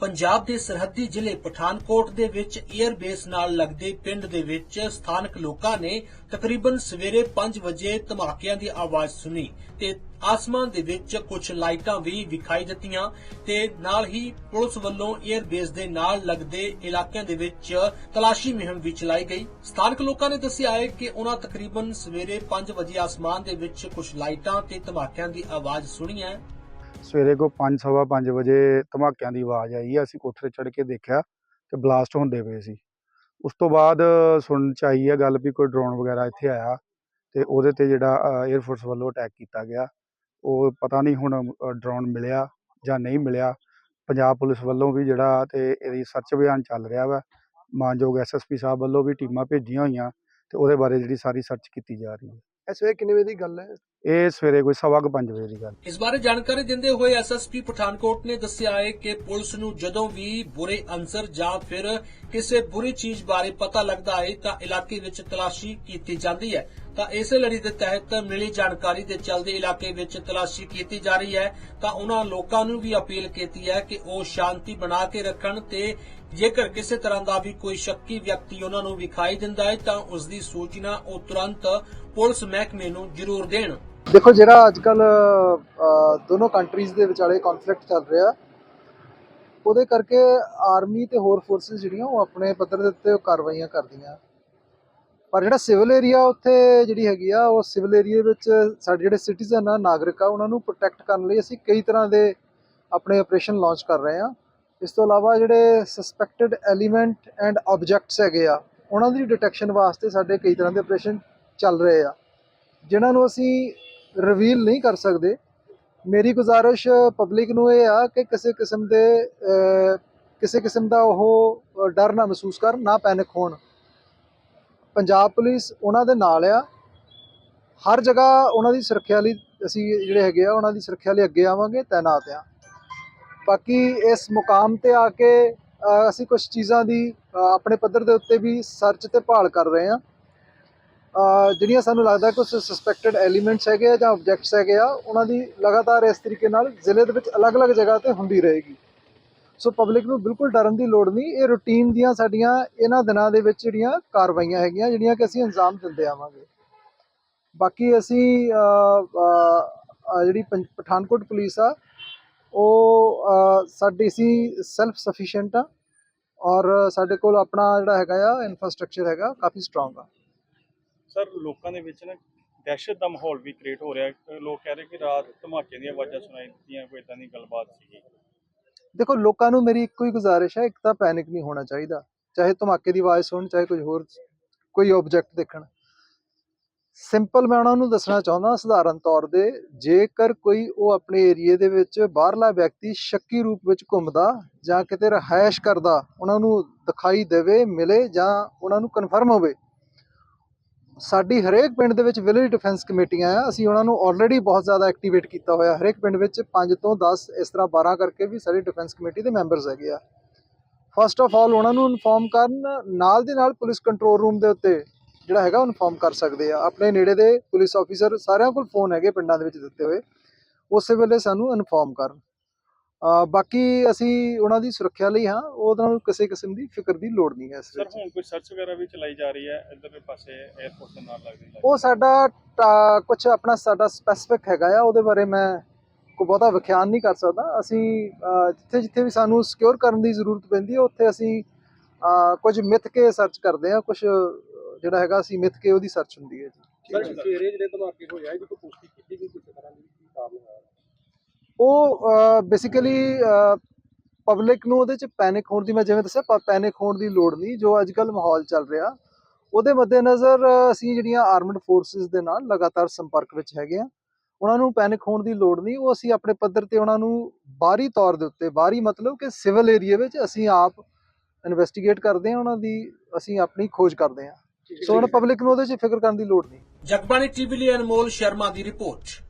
ਪੰਜਾਬ ਦੇ ਸਰਹੱਦੀ ਜ਼ਿਲ੍ਹੇ ਪਠਾਨਕੋਟ ਦੇ ਵਿੱਚ 에ਅਰ ਬੇਸ ਨਾਲ ਲੱਗਦੇ ਪਿੰਡ ਦੇ ਵਿੱਚ ਸਥਾਨਕ ਲੋਕਾਂ ਨੇ ਤਕਰੀਬਨ ਸਵੇਰੇ 5 ਵਜੇ ਧਮਾਕਿਆਂ ਦੀ ਆਵਾਜ਼ ਸੁਣੀ ਤੇ ਆਸਮਾਨ ਦੇ ਵਿੱਚ ਕੁਝ ਲਾਈਟਾਂ ਵੀ ਵਿਖਾਈ ਦਿੱਤੀਆਂ ਤੇ ਨਾਲ ਹੀ ਪੁਲਿਸ ਵੱਲੋਂ 에ਅਰ ਬੇਸ ਦੇ ਨਾਲ ਲੱਗਦੇ ਇਲਾਕਿਆਂ ਦੇ ਵਿੱਚ ਤਲਾਸ਼ੀ ਮੁਹਿੰਮ ਵੀ ਚਲਾਈ ਗਈ। ਸਥਾਨਕ ਲੋਕਾਂ ਨੇ ਦੱਸਿਆ ਹੈ ਕਿ ਉਹਨਾਂ ਤਕਰੀਬਨ ਸਵੇਰੇ 5 ਵਜੇ ਆਸਮਾਨ ਦੇ ਵਿੱਚ ਕੁਝ ਲਾਈਟਾਂ ਤੇ ਧਮਾਕਿਆਂ ਦੀ ਆਵਾਜ਼ ਸੁਣੀ ਹੈ। ਸਵੇਰੇ ਕੋ 5:30 ਵਜੇ ਧਮਾਕਿਆਂ ਦੀ ਆਵਾਜ਼ ਆਈ ਹੈ ਅਸੀਂ ਕੋਠੇ ਚੜ੍ਹ ਕੇ ਦੇਖਿਆ ਤੇ ਬਲਾਸਟ ਹੁੰਦੇ ਪਏ ਸੀ। ਉਸ ਤੋਂ ਬਾਅਦ ਸੁਣਨ ਚ ਆਈ ਹੈ ਗੱਲ ਵੀ ਕੋਈ ਡਰੋਨ ਵਗੈਰਾ ਇੱਥੇ ਆਇਆ ਤੇ ਉਹਦੇ ਤੇ ਜਿਹੜਾ 에ਅਰ ਫੋਰਸ ਵੱਲੋਂ ਅਟੈਕ ਕੀਤਾ ਗਿਆ। ਉਹ ਪਤਾ ਨਹੀਂ ਹੁਣ ਡਰੋਨ ਮਿਲਿਆ ਜਾਂ ਨਹੀਂ ਮਿਲਿਆ। ਪੰਜਾਬ ਪੁਲਿਸ ਵੱਲੋਂ ਵੀ ਜਿਹੜਾ ਤੇ ਇਹਦੀ ਸਰਚ ਅਭਿਆਨ ਚੱਲ ਰਿਹਾ ਵਾ। ਮਾਨਯੋਗ ਐਸਐਸਪੀ ਸਾਹਿਬ ਵੱਲੋਂ ਵੀ ਟੀਮਾਂ ਭੇਜੀਆਂ ਹੋਈਆਂ ਤੇ ਉਹਦੇ ਬਾਰੇ ਜਿਹੜੀ ਸਾਰੀ ਸਰਚ ਕੀਤੀ ਜਾ ਰਹੀ ਹੈ। ਇਸ ਵੇਲੇ ਕਿੰਨੇ ਵਜੇ ਦੀ ਗੱਲ ਹੈ? ਇਹ ਸਵੇਰੇ ਕੋਈ ਸਵਾ ਕੁ ਵਜੇ ਦੀ ਗੱਲ। ਇਸ ਬਾਰੇ ਜਾਣਕਾਰੀ ਦਿੰਦੇ ਹੋਏ ਐਸਐਸਪੀ ਪਠਾਨਕੋਟ ਨੇ ਦੱਸਿਆ ਹੈ ਕਿ ਪੁਲਿਸ ਨੂੰ ਜਦੋਂ ਵੀ ਬੁਰੇ ਅੰਸਰ ਜਾਂ ਫਿਰ ਕਿਸੇ ਬੁਰੀ ਚੀਜ਼ ਬਾਰੇ ਪਤਾ ਲੱਗਦਾ ਹੈ ਤਾਂ ਇਲਾਕੇ ਵਿੱਚ ਤਲਾਸ਼ੀ ਕੀਤੀ ਜਾਂਦੀ ਹੈ। ਤਾਂ ਇਸੇ ਲੜੀ ਦੇ ਤਹਿਤ ਮਿਲੀ ਜਾਣਕਾਰੀ ਦੇ ਚਲਦੇ ਇਲਾਕੇ ਵਿੱਚ ਤਲਾਸ਼ੀ ਕੀਤੀ ਜਾ ਰਹੀ ਹੈ। ਤਾਂ ਉਹਨਾਂ ਲੋਕਾਂ ਨੂੰ ਵੀ ਅਪੀਲ ਕੀਤੀ ਹੈ ਕਿ ਉਹ ਸ਼ਾਂਤੀ ਬਣਾ ਕੇ ਰੱਖਣ ਤੇ ਜੇਕਰ ਕਿਸੇ ਤਰ੍ਹਾਂ ਦਾ ਵੀ ਕੋਈ ਸ਼ੱਕੀ ਵਿਅਕਤੀ ਉਹਨਾਂ ਨੂੰ ਵਿਖਾਈ ਦਿੰਦਾ ਹੈ, ਤਾਂ ਉਸ ਦੀ ਸੂਚਨਾ ਉਹ ਤੁਰੰਤ ਪੁਲਿਸ ਮਹਿਕਮੇ ਨੂੰ ਜ਼ਰੂਰ ਦੇਣ। ਦੇਖੋ, ਜਿਹੜਾ ਅੱਜ ਕੱਲ ਦੋਨੋਂ ਕੰਟਰੀਜ਼ ਦੇ ਵਿਚਾਲੇ ਕਨਫਲਿਕਟ ਚੱਲ ਰਿਹਾ, ਉਹਦੇ ਕਰਕੇ ਆਰਮੀ ਤੇ ਹੋਰ ਫੋਰਸਸ ਜਿਹੜੀਆਂ, ਉਹ ਆਪਣੇ ਪੱਧਰ ਦੇ ਉੱਤੇ ਕਾਰਵਾਈਆਂ ਕਰਦੀਆਂ। ਪਰ ਜਿਹੜਾ ਸਿਵਲ ਏਰੀਆ ਉੱਥੇ ਜਿਹੜੀ ਹੈਗੀ ਆ, ਉਹ ਸਿਵਲ ਏਰੀਆ ਵਿੱਚ ਸਾਡੇ ਜਿਹੜੇ ਸਿਟੀਜ਼ਨ ਆ, ਨਾਗਰਿਕ ਆ, ਉਹਨਾਂ ਨੂੰ ਪ੍ਰੋਟੈਕਟ ਕਰਨ ਲਈ ਅਸੀਂ ਕਈ ਤਰ੍ਹਾਂ ਦੇ ਆਪਣੇ ਆਪਰੇਸ਼ਨ ਲਾਂਚ ਕਰ ਰਹੇ ਆ। ਇਸ ਤੋਂ ਇਲਾਵਾ ਜਿਹੜੇ ਸਸਪੈਕਟਡ ਐਲੀਮੈਂਟ ਐਂਡ ਆਬਜੈਕਟਸ ਹੈਗੇ ਆ, ਉਹਨਾਂ ਦੀ ਡਿਟੈਕਸ਼ਨ ਵਾਸਤੇ ਸਾਡੇ ਕਈ ਤਰ੍ਹਾਂ ਦੇ ਆਪਰੇਸ਼ਨ ਚੱਲ ਰਹੇ ਆ। ਜਿਨ੍ਹਾਂ ਨੂੰ ਅਸੀਂ ਰਿਵੀਲ ਨਹੀਂ ਕਰ ਸਕਦੇ, ਮੇਰੀ ਗੁਜ਼ਾਰਿਸ਼ ਪਬਲਿਕ ਨੂੰ ਇਹ ਆ ਕਿ ਕਿਸੇ ਕਿਸਮ ਦੇ ਕਿਸੇ ਕਿਸਮ ਦਾ ਉਹ ਡਰ ਨਾ ਮਹਿਸੂਸ ਕਰਨ, ਨਾ ਪੈਨਿਕ ਹੋਣ। ਪੰਜਾਬ ਪੁਲਿਸ ਉਹਨਾਂ ਦੇ ਨਾਲ ਆ। ਹਰ ਜਗ੍ਹਾ ਉਹਨਾਂ ਦੀ ਸੁਰੱਖਿਆ ਲਈ ਅਸੀਂ ਜਿਹੜੇ ਹੈਗੇ ਆ, ਉਹਨਾਂ ਦੀ ਸੁਰੱਖਿਆ ਲਈ ਅੱਗੇ ਆਵਾਂਗੇ ਤਾਇਨਾਤ ਆ। ਬਾਕੀ ਇਸ ਮੁਕਾਮ ਤੇ ਆ ਕੇ ਅਸੀਂ ਕੁਝ ਚੀਜ਼ਾਂ ਦੀ ਆਪਣੇ ਪੱਧਰ ਦੇ ਉੱਤੇ ਵੀ ਸਰਚ ਤੇ ਭਾਲ ਕਰ ਰਹੇ ਆ। ਜਿਹੜੀਆਂ ਸਾਨੂੰ ਲੱਗਦਾ ਕੁਝ ਸਸਪੈਕਟਡ ਐਲੀਮੈਂਟਸ ਹੈਗੇ ਆ ਜਾਂ ਆਬਜੈਕਟਸ ਹੈਗੇ ਆ, ਉਹਨਾਂ ਦੀ ਲਗਾਤਾਰ ਇਸ ਤਰੀਕੇ ਨਾਲ ਜ਼ਿਲ੍ਹੇ ਦੇ ਵਿੱਚ ਅਲੱਗ-ਅਲੱਗ ਜਗ੍ਹਾ ਤੇ ਹੁੰਦੀ ਰਹੇਗੀ। ਸੋ ਪਬਲਿਕ ਨੂੰ ਬਿਲਕੁਲ ਡਰਨ ਦੀ ਲੋੜ ਨਹੀਂ। ਇਹ ਰੂਟੀਨ ਦੀਆਂ ਸਾਡੀਆਂ ਇਹਨਾਂ ਦਿਨਾਂ ਦੇ ਵਿੱਚ ਜਿਹੜੀਆਂ ਕਾਰਵਾਈਆਂ ਹੈਗੀਆਂ ਜਿਹੜੀਆਂ ਕਿ ਅਸੀਂ ਅੰਜਾਮ ਦਿੰਦੇ ਆਵਾਂਗੇ। ਬਾਕੀ ਅਸੀਂ ਜਿਹੜੀ ਪੰ- ਪਠਾਨਕੋਟ ਪੁਲਿਸ ਆ ਉਹ ਅਹ, ਸਾਡੀ ਸੀ ਸੈਲਫ ਸਫੀਸ਼ੀਐਂਟ ਆ ਔਰ ਸਾਡੇ ਕੋਲ ਆਪਣਾ ਜਿਹੜਾ ਹੈਗਾ ਆ ਇਨਫਰਾਸਟ੍ਰਕਚਰ ਹੈਗਾ ਕਾਫੀ ਸਟਰੋਂਗ ਆ। ਸਰ ਲੋਕਾਂ ਦੇ ਵਿੱਚ ਨਾ ਦਹਿਸ਼ਤ ਦਾ ਮਾਹੌਲ ਵੀ ਕ੍ਰੀਏਟ ਹੋ ਰਿਹਾ। ਲੋਕ ਕਹਿ ਰਹੇ ਕਿ ਰਾਤ ਧਮਾਕੇ ਦੀਆਂ ਆਵਾਜ਼ਾਂ ਸੁਣਾਈ ਦਿੱਤੀਆਂ ਕੋਈ ਇਦਾਂ ਦੀ ਗੱਲਬਾਤ ਸੀਗੀ। ਦੇਖੋ, ਲੋਕਾਂ ਨੂੰ ਮੇਰੀ ਇੱਕੋ ਹੀ ਗੁਜ਼ਾਰਿਸ਼ ਹੈ, ਇੱਕ ਤਾਂ ਪੈਨਿਕ ਨਹੀਂ ਹੋਣਾ ਚਾਹੀਦਾ। ਚਾਹੇ ਧਮਾਕੇ ਦੀ ਆਵਾਜ਼ ਸੁਣ ਚਾਹੇ ਕੁਝ ਹੋਰ ਕੋਈ ਆਬਜੈਕਟ ਦੇਖਣ। ਸਿੰਪਲ ਮੈਂ ਉਹਨਾਂ ਨੂੰ ਦੱਸਣਾ ਚਾਹੁੰਦਾ, ਸਧਾਰਨ ਤੌਰ ਤੇ ਜੇਕਰ ਕੋਈ ਉਹ ਆਪਣੇ ਏਰੀਏ ਦੇ ਵਿੱਚ ਬਾਹਰਲਾ ਵਿਅਕਤੀ ਸ਼ੱਕੀ ਰੂਪ ਵਿੱਚ ਘੁੰਮਦਾ ਜਾਂ ਕਿਤੇ ਰਹਾਇਸ਼ ਕਰਦਾ, ਉਹਨਾਂ ਨੂੰ ਦਿਖਾਈ ਦੇਵੇ, ਮਿਲੇ ਜਾਂ ਉਹਨਾਂ ਨੂੰ ਕਨਫਰਮ ਹੋਵੇ ਸਾਡੀ ਹਰੇਕ ਪਿੰਡ ਦੇ ਵਿੱਚ ਵਿਲੇਜ ਡਿਫੈਂਸ ਕਮੇਟੀਆਂ ਆ, ਅਸੀਂ ਉਹਨਾਂ ਨੂੰ ਆਲਰੇਡੀ ਬਹੁਤ ਜ਼ਿਆਦਾ ਐਕਟੀਵੇਟ ਕੀਤਾ ਹੋਇਆ, ਹਰੇਕ ਪਿੰਡ ਵਿੱਚ 5 ਤੋਂ 10 ਇਸ ਤਰ੍ਹਾਂ 12 ਕਰਕੇ ਵੀ ਸਾਡੀ ਡਿਫੈਂਸ ਕਮੇਟੀ ਦੇ ਮੈਂਬਰਸ ਹੈਗੇ ਆ। ਫਸਟ ਆਫ ਆਲ ਉਹਨਾਂ ਨੂੰ ਇਨਫੋਰਮ ਕਰਨ, ਨਾਲ ਦੀ ਨਾਲ ਪੁਲਿਸ ਕੰਟਰੋਲ ਰੂਮ ਦੇ ਉੱਤੇ ਜਿਹੜਾ ਹੈਗਾ ਇਨਫੋਰਮ ਕਰ ਸਕਦੇ ਆ। ਆਪਣੇ ਨੇੜੇ ਦੇ ਪੁਲਿਸ ਆਫੀਸਰ ਸਾਰਿਆਂ ਕੋਲ ਫੋਨ ਹੈਗੇ ਪਿੰਡਾਂ ਦੇ ਵਿੱਚ ਦਿੱਤੇ ਹੋਏ, ਉਸੇ ਵੇਲੇ ਸਾਨੂੰ ਇਨਫੋਰਮ ਕਰਨ। ਬਾਕੀ ਅਸੀਂ ਉਹਨਾਂ ਦੀ ਸੁਰੱਖਿਆ ਲਈ ਹਾਂ ਉਹਦੇ ਨਾਲ ਕਿਸੇ ਕਿਸਮ ਦੀ ਫਿਕਰ ਦੀ ਲੋੜ ਨਹੀਂ ਹੈ ਇਸ ਸਰ ਹੁਣ ਕੋਈ ਸਰਚ ਵਗੈਰਾ ਵੀ ਚਲਾਈ ਜਾ ਰਹੀ ਹੈ ਇਧਰਲੇ ਪਾਸੇ 에ਅਰਪੋਰਟ ਦੇ ਨਾਲ ਲੱਗਦੀ ਲੱਗਦੀ ਉਹ ਸਾਡਾ ਕੁਝ ਆਪਣਾ ਸਾਡਾ ਸਪੈਸੀਫਿਕ ਹੈਗਾ ਆ ਉਹਦੇ ਬਾਰੇ ਮੈਂ ਕੋਈ ਬਹੁਤਾ ਵਿਖਿਆਨ ਨਹੀਂ ਕਰ ਸਕਦਾ। ਅਸੀਂ ਜਿੱਥੇ ਜਿੱਥੇ ਵੀ ਸਾਨੂੰ ਸਿਕਿਉਰ ਕਰਨ ਦੀ ਜ਼ਰੂਰਤ ਪੈਂਦੀ ਹੈ ਉੱਥੇ ਅਸੀਂ ਕੁਝ ਮਿੱਥ ਕੇ ਸਰਚ ਕਰਦੇ ਹਾਂ ਕੁਝ ਜਿਹੜਾ ਹੈਗਾ ਅਸੀਂ ਮਿੱਥ ਕੇ ਉਹਦੀ ਸਰਚ ਹੁੰਦੀ ਹੈ ਜੀ। ਸਰ ਸਵੇਰੇ ਜਿਹੜੇ ਧਮਾਕੇ ਹੋਏ ਆ ਇਹਦੀ ਕੋਈ ਪੁਸ਼ਟੀ ਕੀਤੀ ਗਈ ਕਿਸੇ ਤਰ੍ਹਾਂ ਦੀ ਕੀ ਕਾਰਨ ਹੋਇਆ ਉਹ ਬੇਸਿਕਲੀ ਪਬਲਿਕ ਨੂੰ ਉਹਦੇ ਚ ਪੈਨਿਕ ਹੋਣ ਦੀ ਮੈਂ ਜਿਵੇਂ ਦੱਸਿਆ ਪੈਨਿਕ ਹੋਣ ਦੀ ਲੋੜ ਨਹੀਂ ਜੋ ਅੱਜ ਕੱਲ ਮਾਹੌਲ ਚੱਲ ਰਿਹਾ। ਉਹਦੇ ਮੱਦੇਨਜ਼ਰ ਅਸੀਂ ਜਿਹੜੀਆਂ ਆਰਮਡ ਫੋਰਸਿਸ ਦੇ ਨਾਲ ਲਗਾਤਾਰ ਸੰਪਰਕ ਵਿੱਚ ਹੈਗੇ ਆ ਉਹਨਾਂ ਨੂੰ ਪੈਨਿਕ ਹੋਣ ਦੀ ਲੋੜ ਨਹੀਂ। ਉਹ ਅਸੀਂ ਆਪਣੇ ਪੱਧਰ ਤੇ ਉਹਨਾਂ ਨੂੰ ਬਾਹਰੀ ਤੌਰ ਦੇ ਉੱਤੇ ਬਾਹਰੀ ਮਤਲਬ ਕਿ ਸਿਵਲ ਏਰੀਆ ਵਿੱਚ ਅਸੀਂ ਆਪ ਇਨਵੈਸਟੀਗੇਟ ਕਰਦੇ ਹਾਂ ਉਹਨਾਂ ਦੀ ਅਸੀਂ ਆਪਣੀ ਖੋਜ ਕਰਦੇ ਹਾਂ। ਸੋ ਹੁਣ ਪਬਲਿਕ ਨੂੰ ਉਹਦੇ 'ਚ ਫਿਕਰ ਕਰਨ ਦੀ ਲੋੜ ਨਹੀਂ। ਜਗਬਾਣੀ ਟੀਵੀ ਲਈ ਅਨਮੋਲ ਸ਼ਰਮਾ ਦੀ ਰਿਪੋਰਟ।